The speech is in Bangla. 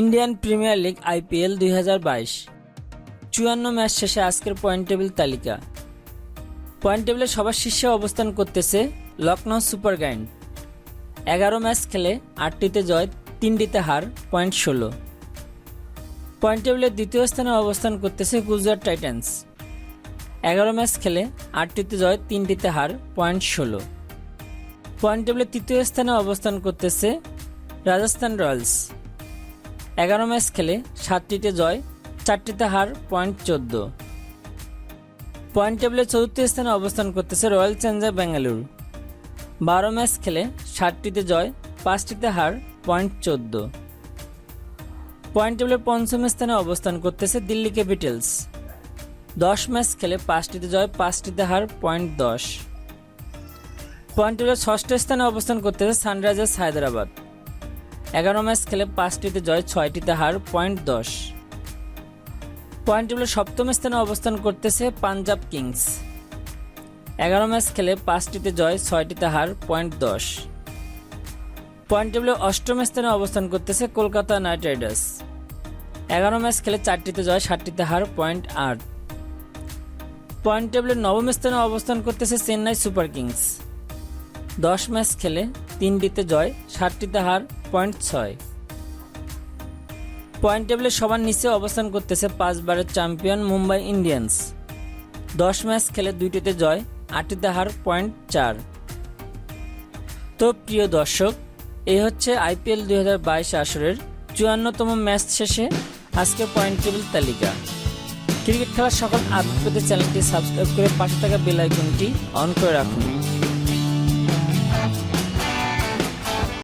ইন্ডিয়ান প্রিমিয়ার লিগ আইপিএল দুই হাজার বাইশ। চুয়ান্ন ম্যাচ শেষে আজকের পয়েন্ট টেবিল তালিকা। পয়েন্ট টেবিলে সবার শীর্ষে অবস্থান করতেছে লখনৌ সুপার গাইন্ড এগারো ম্যাচ খেলে আটটিতে জয়, তিনটিতে হার, পয়েন্ট ষোলো। পয়েন্ট টেবিলের দ্বিতীয় স্থানে অবস্থান করতেছে গুজরাট টাইটান্স। এগারো ম্যাচ খেলে আটটিতে জয়, তিনটিতে হার, পয়েন্ট ষোলো। পয়েন্ট টেবিলের তৃতীয় স্থানে অবস্থান করতেছে রাজস্থান রয়্যালস। এগারো ম্যাচ খেলে সাতটিতে জয়, চারটিতে হার পয়েন্ট চোদ্দ। পয়েন্ট টেবিলের চতুর্থ স্থানে অবস্থান করতেছে রয়্যাল চ্যালেঞ্জার বেঙ্গালুরু। বারো ম্যাচ খেলে ষাটটিতে জয়, পাঁচটিতে হার পয়েন্ট চোদ্দ। পয়েন্ট টেবিলের পঞ্চম স্থানে অবস্থান করতেছে দিল্লি ক্যাপিটালস। দশ ম্যাচ খেলে পাঁচটিতে জয়, পাঁচটিতে হার পয়েন্ট দশ। পয়েন্ট টেবিলের ষষ্ঠ স্থানে অবস্থান করতেছে সানরাইজার্স হায়দ্রাবাদ। এগারো ম্যাচ খেলে পাঁচটিতে জয়, ছয়টিতে হার পয়েন্ট দশ। পয়েন্ট টেবিলে সপ্তম স্থানে অবস্থান করতেছে পাঞ্জাব কিংস। এগারো ম্যাচ খেলে পাঁচটিতে জয়, ছয়টিতে হার পয়েন্ট দশ। পয়েন্ট টেবিলের অষ্টম স্থানে অবস্থান করতেছে কলকাতা নাইট রাইডার্স। এগারো ম্যাচ খেলে চারটিতে জয়, সাতটিতে হার পয়েন্ট আট। পয়েন্ট টেবিলের নবম স্থানে অবস্থান করতেছে চেন্নাই সুপার কিংস। দশ ম্যাচ খেলে তিনটিতে জয়, সাতটিতে হার, পয়েন্ট ছয়। পয়েন্ট টেবিলে সবার নিচে অবস্থান করতেছে পাঁচবারের চ্যাম্পিয়ন মুম্বাই ইন্ডিয়ান্স। দশ ম্যাচ খেলে দুইটিতে জয়, আটটিতে হার, পয়েন্ট চার। তো প্রিয় দর্শক এই হচ্ছে আইপিএল দুই হাজার বাইশ আসরের চুয়ান্নতম ম্যাচ শেষে আজকে পয়েন্ট টেবিল তালিকা। ক্রিকেট খেলার সকল আপডেট চ্যানেলটি সাবস্ক্রাইব করে পাশে থাকা বেল আইকনটি অন করে রাখুন।